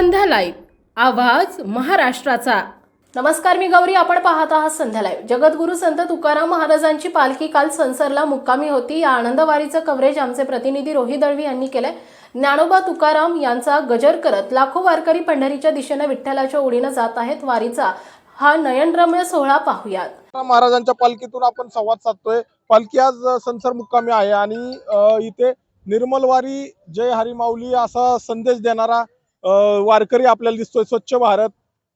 संध्या live. आवाज महाराष्ट्राचा. नमस्कार मी गौरी. आपण पाहत आहात संध्या लाईव्ह. जगद्गुरू संत तुकाराम महाराजांची पालखी काल संसरला मुक्कामी होती. या आनंदवारीचं कव्हरेज आमचे प्रतिनिधी रोहित दळवी यांनी केलंय. ज्ञानोबा तुकाराम यांचा गजर करत लाखो वारकरी पंढरीच्या दिशेने विठ्ठलाच्या ओढीनं जात आहेत. वारीचा हा नयनरम्य सोहळा पाहुयात. महाराजांच्या पालखीतून आपण संवाद साधतोय. पालखी आज संसार मुक्कामी आहे आणि इथे निर्मलवारी जय हरी माऊली असा संदेश देणारा वारकरी आपल्याला दिसतोय स्वच्छ भारत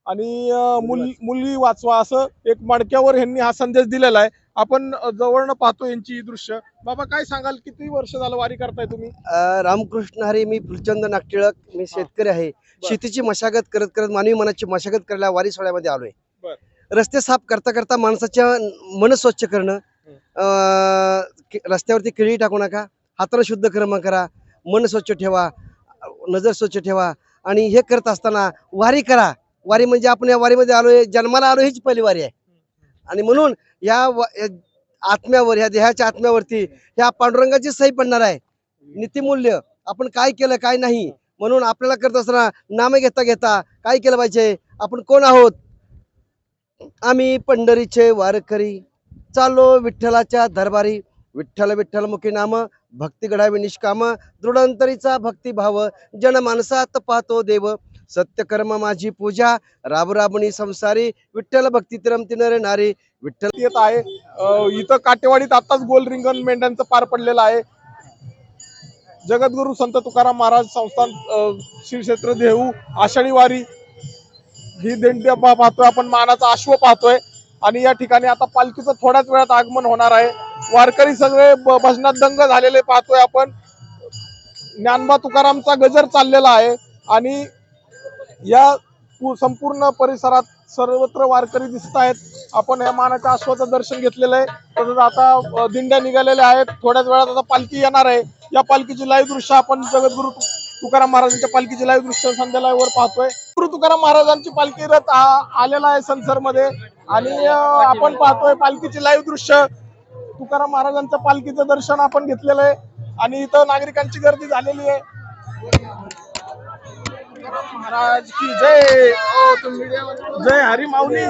आणि मुल मुली वाचवा असं एक मडक्यावर यांनी हा संदेश दिलेला आहे. आपण जवळनं पाहतो यांची दृश्य. बाबा काय सांगाल? किती वर्ष झालं वारी करताय तुम्ही? रामकृष्ण हरी मी फुलचंद नागटिळक मी शेतकरी आहे. शेतीची मशागत करत करत मानवी मनाची मशागत करायला वारी सोहळ्यामध्ये आलोय. रस्ते साफ करता करता माणसाच्या मन स्वच्छ करणं रस्त्यावरती केळी टाकू नका हाताला शुद्ध कर्म करा मन स्वच्छ ठेवा नजर स्वच्छ ठेवा आणि हे करत असताना वारी करा. वारी म्हणजे आपण या वारीमध्ये आलोय जन्माला आलो हीच पहिली वारी आहे. आणि म्हणून या वा- या आत्म्यावर ह्या देहाच्या आत्म्यावरती ह्या पांडुरंगाची सही पडणार आहे. नीतिमूल्य आपण काय केलं काय नाही म्हणून आपल्याला करत असताना नाम घेता घेता काय केलं पाहिजे? आपण कोण आहोत? आम्ही पंढरीचे वारकरी. चालो विठ्ठलाच्या दरबारी. विठ्ठल विठ्ठल मुखी नाम भक्ती घडावी निष्काम दृढांतरीचा भक्तिभाव जनमानसात पाहतो देव. सत्यकर्म माझी पूजा राब राबणी संसारी विठ्ठल भक्ती तिरमती नर नारी. विठ्ठल येत आहे. इथं काटेवाडीत आताच गोल रिंगण मेंढ्यांचं पार पडलेलं आहे. जगद्गुरु संत तुकाराम महाराज संस्थान श्रीक्षेत्र देहू आषाढी वारी ही देणगी आपण पाहतोय आपण मानाचा अश्व पाहतोय. आणि या ठिकाणी आता पालखीचं थोड्याच वेळात आगमन होणार आहे. वारकरी सगळे भजनात दंग झालेले पाहतोय आपण. ज्ञानबा तुकारामचा गजर चाललेला आहे आणि या संपूर्ण परिसरात सर्वत्र वारकरी दिसत आहेत. आपण या मानाच्या अश्वाचं दर्शन घेतलेलं आहे. तसंच आता दिंड्या निघालेल्या आहेत. थोड्याच वेळात आता पालखी येणार आहे. या पालखीची लाईव्ह दृश्य आपण जगद्गुरु तुकाराम महाराजांच्या पालखीची लाईव्ह दृश्य संध्या वर पाहतोय. गुरु तुकाराम महाराजांची पालखी रथ आलेला आहे संसारमध्ये. आणि आपण पाहतोय पालखीची लाईव्ह दृश्य. तुकाराम महाराजांच्या पालखीचं दर्शन आपण घेतलेलं आहे. आणि इथं नागरिकांची गर्दी झालेली आहे. महाराज की जय. जय हरी माऊली.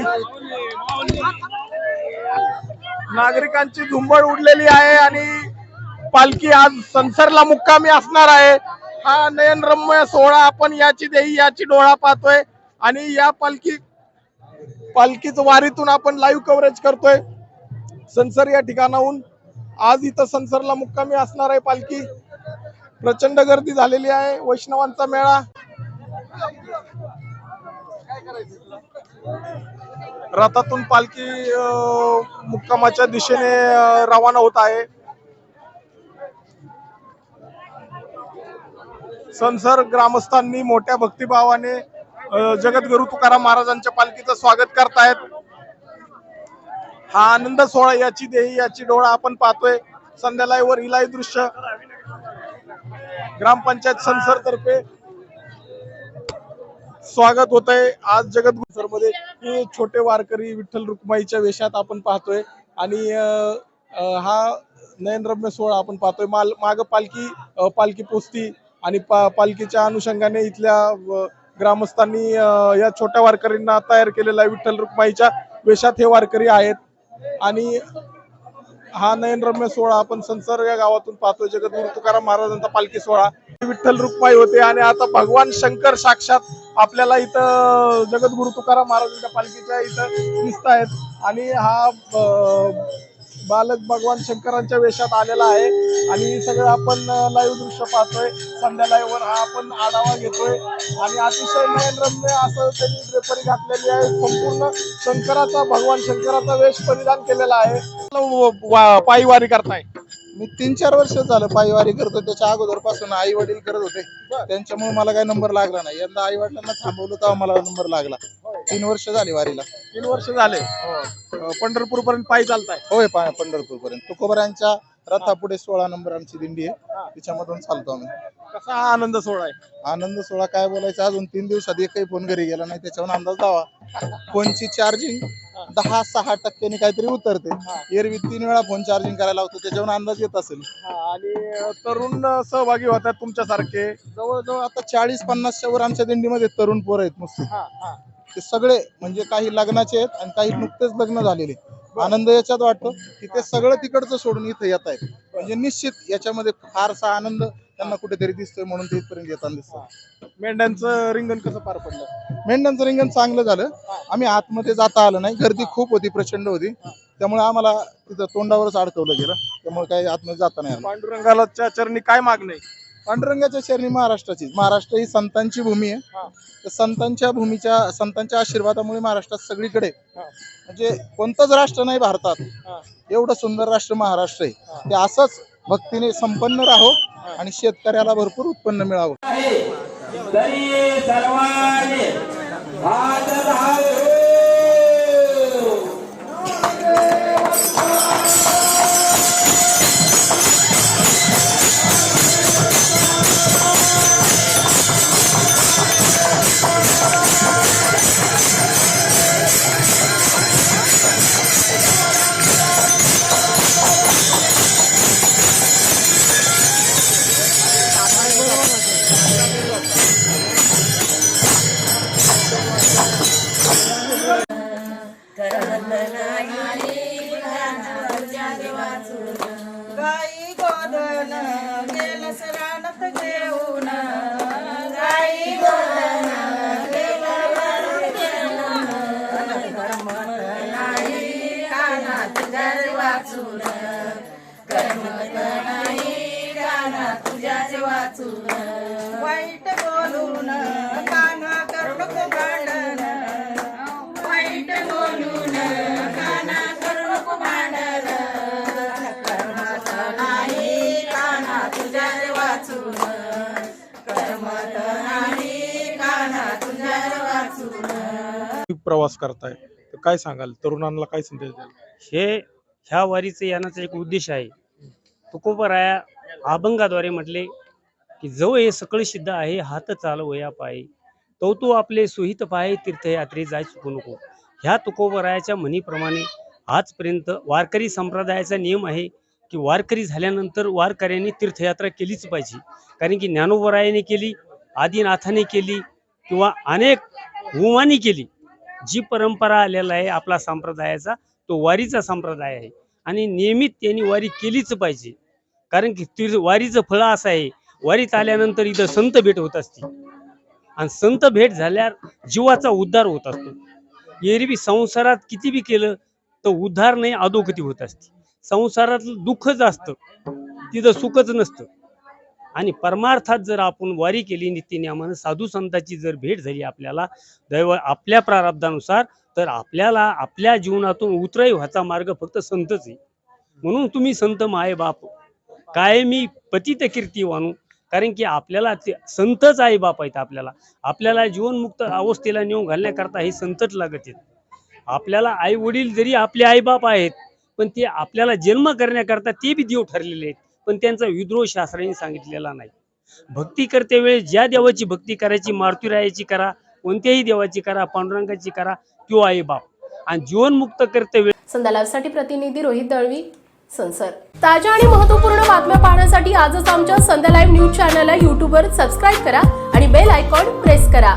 नागरिकांची झुंबड उडलेली आहे आणि पालखी आज संसारला मुक्कामी असणार आहे. हा नयनरम्य सोहळा आपण याची देही याची डोळा पाहतोय आणि या पालखी पालखीच वारीतून आपण लाईव्ह कव्हरेज करतोय. संसर या ठिकाणाहून. आज इथं संसरला मुक्कामी असणार आहे पालखी. प्रचंड गर्दी झालेली आहे. वैष्णवांचा मेळा. रथातून पालखी मुक्कामाच्या दिशेने रवाना होत आहे. संसर ग्रामस्थांनी मोठ्या भक्तिभावाने जगद्गुरु तुकाराम महाराजांच्या पालखीचं स्वागत करतायत. हा आनंद सोहळा याची देही याची डोळा आपण पाहतोय. संध्याला वर हिलाई दृश्य. ग्रामपंचायत संसर तर्फे स्वागत होत आहे आज जगद्गुरु मध्ये हे छोटे वारकरी विठ्ठल रुक्माईच्या वेशात आपण पाहतोय. आणि हा नयनरम्य सोहळा आपण पाहतोय. माल माग पालखी पालखी पोचती आणि पा पालखीच्या अनुषंगाने इथल्या ग्रामस्थांनी या छोट्या वारकरींना तयार केलेला आहे विठ्ठल रुक्माईच्या वेशात हे वारकरी आहेत. आणि हा नयनरम्य सोहळा आपण संसार या गावातून पाहतोय. जगद्गुरु तुकाराम महाराजांचा पालखी सोहळा. विठ्ठल रुक्माई होते आणि आता भगवान शंकर साक्षात आपल्याला इथं जगद्गुरु तुकाराम महाराजांच्या पालखीच्या इथं दिसत आहेत आणि हा बालक भगवान शंकरांच्या वेशात आलेला आहे. आणि हे सगळं आपण लाईव्ह दृश्य पाहतोय. संध्या live वर हा आपण आढावा घेतोय. आणि अतिशय नयनरम्य असं त्यांनी ड्रेपरी घातलेली आहे. संपूर्ण शंकराचा भगवान शंकराचा वेश परिधान केलेला आहे. वा- पायी वारी करताय. मी तीन चार वर्ष झालं पायवारी करतो त्याच्या अगोदरपासून आई वडील करत होते. त्यांच्यामुळे मला काही नंबर लागला नाही. यंदा आई वडिलांना थांबवलं तेव्हा मला नंबर लागला. तीन वर्ष झाली वारीला. तीन वर्ष झाले. पंढरपूर पर्यंत पायी चालताय. होय पा पंढरपूर पर्यंत तुकोबरांच्या रथापुढे सोळा नंबर आमची दिंडी आहे. तिच्यामधून चालतो आम्ही. कसा हा आनंद सोहळा आहे? आनंद सोहळा काय बोलायचा? अजून तीन दिवसात एकही फोन घरी गेला नाही त्याच्यावर अंदाज दावा फोनची चार्जिंग दहा सहा टक्क्यांनी काहीतरी उतरते. एरवी तीन वेळा फोन चार्जिंग करायला लावतो त्याच्यावर अंदाज येत असेल. हा, आणि अं, तरुण अं, सहभागी होतात तुमच्यासारखे. जवळजवळ आता चाळीस पन्नासच्या वर आमच्या दिंडीमध्ये तरुण पोरं आहेत नुसते. ते सगळे म्हणजे काही लग्नाचे आहेत आणि काही नुकतेच लग्न झालेले आनंद याच्यात वाटतो की ते सगळं तिकडचं सोडून इथं येत आहेत. म्हणजे निश्चित याच्यामध्ये फारसा आनंद त्यांना कुठेतरी दिसतोय म्हणून ते इथपर्यंत येताना दिसतं मेंढ्यांचं रिंगण कसं पार पडलं? मेंढ्यांचं रिंगण चांगलं झालं. आम्ही आतमध्ये जाता आलं नाही. गर्दी खूप होती प्रचंड होती. त्यामुळे आम्हाला तिथं तोंडावरच अडकवलं गेलं. त्यामुळे काही आतमध्ये जाता नाही पांडुरंगाला चरणी काय मागणे पांडुरंगाच्या शरणी महाराष्ट्राची महाराष्ट्र ही संतांची भूमी आहे. तर संतांच्या भूमीच्या संतांच्या आशीर्वादामुळे महाराष्ट्रात सगळीकडे म्हणजे कोणतंच राष्ट्र नाही भारतात. एवढं सुंदर राष्ट्र महाराष्ट्र आहे. ते असंच भक्तीने संपन्न राहो आणि शेतकऱ्याला भरपूर उत्पन्न मिळावं. वाचून. करमत नाही कानात तुझ्याच वाचून. वाईट बोलून काना करू नको भांडण. वाईट बोलून काना करू नको भांडण. करमत नाही काना तुझ्याच वाचून. करमत नाही काना तुझ्याच वाचून. प्रवास करताय. काय सांगाल? तरुणांना काय संदेश द्याल? हे ह्या वारीचं यानाचा एक उद्देश आहे. तुकोबराया अभंगाद्वारे म्हटले की जव हे सकळ सिद्ध आहे हात चालवया वया पाये. तो तू आपले सुहित पाय तीर्थयात्रे जाय चुकू नको. ह्या तुकोबरायाच्या म्हणीप्रमाणे आजपर्यंत वारकरी संप्रदायाचा नियम आहे की वारकरी झाल्यानंतर वारकऱ्यांनी तीर्थयात्रा केलीच पाहिजे. कारण की ज्ञानोबरायाने केली आदिनाथाने केली किंवा अनेक हुमानी केली. जी परंपरा आलेला आहे आपला संप्रदायाचा तो वारीचा संप्रदाय आहे. आणि नियमित त्यांनी वारी केलीच पाहिजे. कारण की तीर्थ वारीचं फळ असं आहे वारीत आल्यानंतर इथं संत भेट होत असते आणि संत भेट झाल्यावर जीवाचा उद्धार होत असतो. एरवी संसारात किती बी केलं तर उद्धार नाही अधोगती होत असते. संसारातलं दुःखच असतं. तिथं सुखच नसतं. आणि परमार्थात जर आपण वारी केली नित्यनियमानं साधू संतांची जर भेट झाली आपल्याला दैव आपल्या प्रारब्धानुसार तर आपल्याला आपल्या जीवनातून उतरही व्हायचा मार्ग फक्त संतच आहे. म्हणून तुम्ही संत माय बाप हो. कायमी पतित कीर्ती वाणू कारण की आपल्याला ते संतच आई बाप आहेत आपल्याला. आपल्याला जीवनमुक्त अवस्थेला नेऊन घालण्याकरता हे संतच लागत आहेत. आपल्याला आई वडील जरी आपले आई बाप आहेत पण ते आपल्याला जन्म करण्याकरता ते बी देव ठरलेले आहेत. पण त्यांचा विद्रोह शास्त्राने सांगितलेला नाही. भक्ती करते वेळेस ज्या देवाची भक्ती करायची मारुतीरायाची करा कोणत्याही देवाची करा पांडुरंगाची करा किंवा आई बाप. आणि जीवनमुक्त करते वेळ संध्या प्रतिनिधी रोहित दळवी संसर ताज्या आणि महत्त्वपूर्ण बातम्या पाहण्यासाठी आजच आमच्या संध्या लाईव्ह न्यूज चॅनलला यूट्यूबवर सबस्क्राईब करा आणि बेल आयकॉन प्रेस करा.